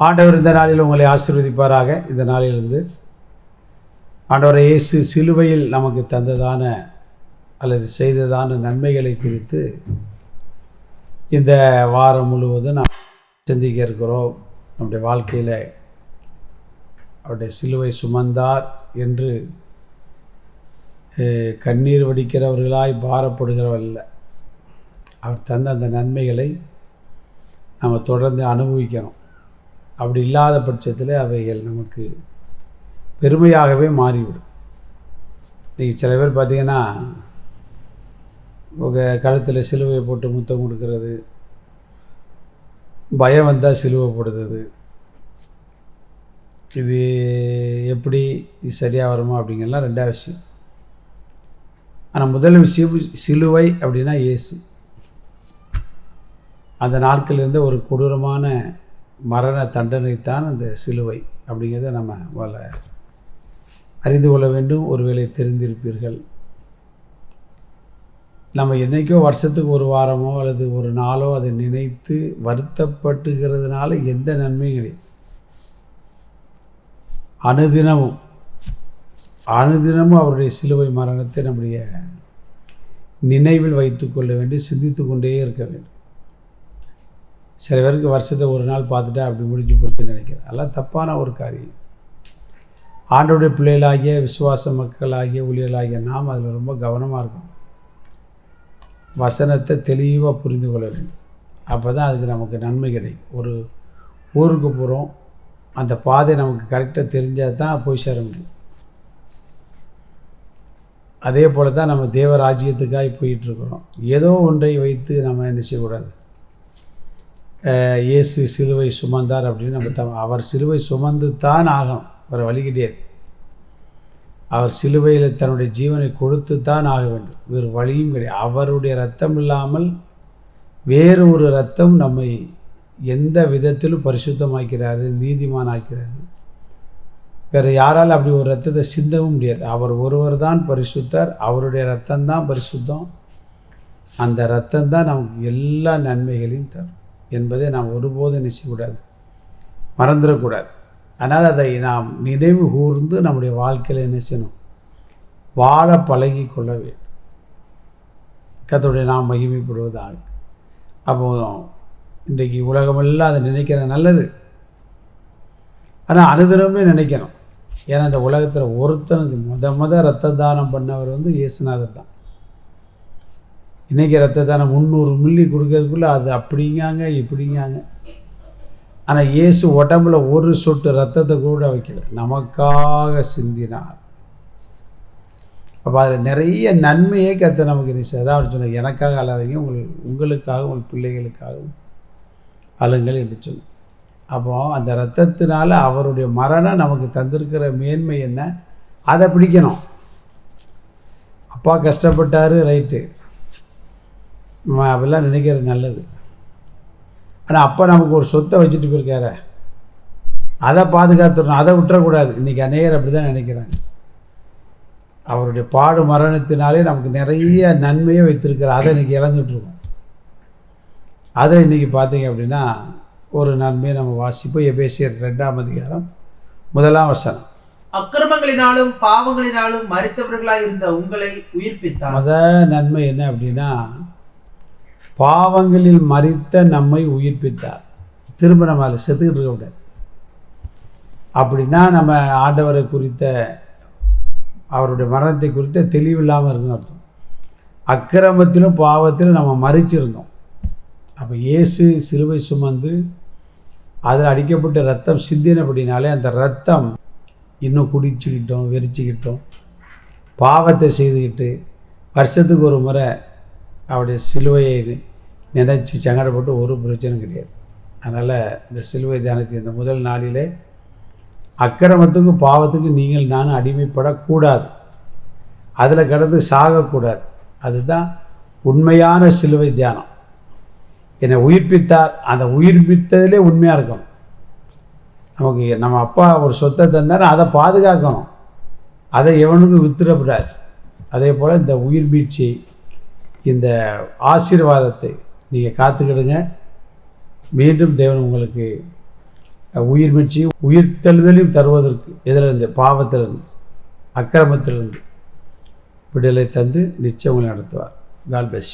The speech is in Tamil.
ஆண்டவர் இந்த நாளில் உங்களை ஆசீர்வதிப்பாராக. இந்த நாளிலிருந்து ஆண்டவரை இயேசு சிலுவையில் நமக்கு தந்ததான அல்லது செய்ததான நன்மைகளை குறித்து இந்த வாரம் முழுவதும் நாம் சிந்திக்க இருக்கிறோம். நம்முடைய வாழ்க்கையில் அவருடைய சிலுவை சுமந்தார் என்று கண்ணீர் வடிக்கிறவர்களாய் பாரப்படுகிறவல்ல அவர் தந்த அந்த நன்மைகளை நம்ம தொடர்ந்து அனுபவிக்கணும். அப்படி இல்லாத பட்சத்தில் அவைகள் நமக்கு பெருமையாகவே மாறிவிடும். இன்றைக்கி சில பேர் பார்த்தீங்கன்னா உங்கள் கழுத்தில் சிலுவையை போட்டு முத்தம் கொடுக்கறது பயம் வந்தால் சிலுவை போடுறது இது எப்படி இது சரியாக வருமா அப்படிங்கிறலாம் ரெண்டாவது விஷயம். ஆனால் முதல் விஷயம் சிலுவை அப்படின்னா இயேசு. அந்த நாட்களிலிருந்து ஒரு கொடூரமான மரண தண்டனைத்தான் அந்த சிலுவை அப்படிங்கிறத நம்ம வல அறிந்து கொள்ள வேண்டும். ஒருவேளை தெரிந்திருப்பீர்கள். நம்ம என்றைக்கோ வருஷத்துக்கு ஒரு வாரமோ அல்லது ஒரு நாளோ அதை நினைத்து வருத்தப்பட்டுகிறதுனால எந்த நன்மையும் கிடையாது. அனுதினமும் அனுதினமும் அவருடைய சிலுவை மரணத்தை நம்முடைய நினைவில் வைத்துக்கொள்ள வேண்டும் சிந்தித்து கொண்டே இருக்க வேண்டும். சில பேருக்கு வருஷத்தை ஒரு நாள் பார்த்துட்டா அப்படி முடிஞ்சு போச்சு நினைக்கிறேன். அதெல்லாம் தப்பான ஒரு காரியம். ஆண்டோடைய பிள்ளைகளாகிய விசுவாச மக்களாகிய ஊழியர்களாகிய நாம் அதில் ரொம்ப கவனமாக இருக்கணும். வசனத்தை தெளிவாக புரிந்து கொள்ள வேண்டும். அப்போ தான் அதுக்கு நமக்கு நன்மை கிடைக்கும். ஒரு ஊருக்கு போகிறோம் அந்த பாதை நமக்கு கரெக்டாக தெரிஞ்சால் தான் போய் சேர முடியும். அதே போல் தான் நம்ம தேவராஜ்யத்துக்காக போயிட்டுருக்குறோம் ஏதோ ஒன்றை வைத்து நம்ம என்ன செய்யக்கூடாது? இயேசு சிலுவை சுமந்தார் அப்படின்னு நம்ம த அவர் சிலுவை சுமந்து தான் ஆகணும். வேறு வழி கிடையாது. அவர் சிலுவையில் தன்னுடைய ஜீவனை கொடுத்து தான் ஆக வேண்டும். வேறு வழியும் கிடையாது. அவருடைய ரத்தம் இல்லாமல் வேறு ஒரு ரத்தம் நம்மை எந்த விதத்திலும் பரிசுத்தமாக்கிறாரு நீதிமானாக்கிறாரு. வேறு யாரால் அப்படி ஒரு ரத்தத்தை சிந்தவும் முடியாது. அவர் ஒருவர் தான் பரிசுத்தர். அவருடைய ரத்தம் தான் பரிசுத்தம். அந்த ரத்தம் தான் நமக்கு எல்லா நன்மைகளையும் தரும். என்பதை நாம் ஒருபோதும் நிச்சயக்கூடாது மறந்துடக்கூடாது. அதனால் அதை நாம் நினைவு கூர்ந்து நம்முடைய வாழ்க்கையில் என்ன செய்யணும்? வாழ பழகி கொள்ள வேண்டும். கத்தோடைய நாம் மகிமைப்படுவதாக அப்போ இன்றைக்கு உலகமெல்லாம் அதை நினைக்கிற நல்லது. ஆனால் அனுதினமே நினைக்கணும். ஏன்னா இந்த உலகத்தில் ஒருத்தனுக்கு முத முத ரத்த தானம் பண்ணவர் வந்து இயேசுநாதர் தான். இன்றைக்கி ரத்த தானம் முந்நூறு மில்லி கொடுக்கறதுக்குள்ளே அது அப்படிங்காங்க இப்படிங்காங்க. ஆனால் இயேசு உடம்புல ஒரு சொட்டு ரத்தத்தை கூட வைக்கல. நமக்காக சிந்தினார். அப்போ அதில் நிறைய நன்மையே கற்று நமக்கு இருந்துச்சு. அதான் அவர் சொன்னார் எனக்காக அழாதீங்க உங்கள் உங்களுக்காக உங்கள் பிள்ளைகளுக்காகவும் அழுங்கள் என்று சொன்னார். அப்போ அந்த ரத்தத்தினால அவருடைய மரணம் நமக்கு தந்திருக்கிற மேன்மை என்ன? அதை பிடிக்கணும். அப்பா கஷ்டப்பட்டார் ரைட்டு. அப்படிலாம் நினைக்கிறது நல்லது. ஆனால் அப்பா நமக்கு ஒரு சொத்தை வச்சுட்டு போயிருக்காரு. அதை பாதுகாத்துடணும். அதை விட்டுறக்கூடாது. இன்றைக்கி அநேகர் அப்படி தான் நினைக்கிறாங்க. அவருடைய பாடு மரணத்தினாலே நமக்கு நிறைய நன்மையை வைத்திருக்கிறார். அதை இன்றைக்கி இழந்துட்டுருக்கோம் அதில் இன்றைக்கி பார்த்தீங்க அப்படின்னா ஒரு நன்மையை நம்ம வாசிப்போம். எபேசியர் ரெண்டாம் அதிகாரம் முதலாம் வசனம். அக்கிரமங்களினாலும் பாவங்களினாலும் மறித்தவர்களாய் இருந்த உங்களை உயிர்ப்பித்தார். முத நன்மை என்ன அப்படின்னா பாவங்களில் மறித்த நம்மை உயிர்ப்பித்தார். திரும்ப நம்ம அதில் செத்துக்கிட்டு இருக்கக்கூடாது அப்படின்னா நம்ம ஆண்டவரை குறித்த அவருடைய மரணத்தை குறித்த தெளிவில்லாமல் இருக்குன்னு அர்த்தம். அக்கிரமத்திலும் பாவத்திலும் நம்ம மறிச்சிருந்தோம். அப்போ இயேசு சிலுவை சுமந்து அதில் அடிக்கப்பட்ட ரத்தம் சிந்தினபடினாலே அந்த ரத்தம் இன்னும் குடிச்சுக்கிட்டோம் வெறிச்சிக்கிட்டோம். பாவத்தை செய்துக்கிட்டு வருஷத்துக்கு ஒரு முறை அவருடைய சிலுவையை நினச்சி சங்கடப்பட்டு ஒரு பிரச்சனையும் கிடையாது. அதனால் இந்த சிலுவை தியானத்தை இந்த முதல் நாளிலே அக்கிரமத்துக்கும் பாவத்துக்கும் நீங்கள் நானும் அடிமைப்படக்கூடாது. அதில் கடந்து சாகக்கூடாது. அதுதான் உண்மையான சிலுவை தியானம். என்னை உயிர்ப்பித்தார் அந்த உயிர்ப்பித்ததிலே உண்மையாக இருக்கணும். நமக்கு நம்ம அப்பா ஒரு சொத்தை தந்தார் அதை பாதுகாக்கணும். அதை எவனுக்கும் வித்துடக்கூடாது அதே போல் இந்த உயிர் மீட்சி இந்த ஆசீர்வாதத்தை நீங்கள் காத்துக்கிடுங்க. மீண்டும் தேவன் உங்களுக்கு அஹ், உயிர் மீட்சியும் தருவதற்கு இதிலிருந்து பாவத்திலிருந்து அக்கிரமத்திலிருந்து விடுதலை தந்து நிச்சயம் உங்களை நடத்துவார். கால் bless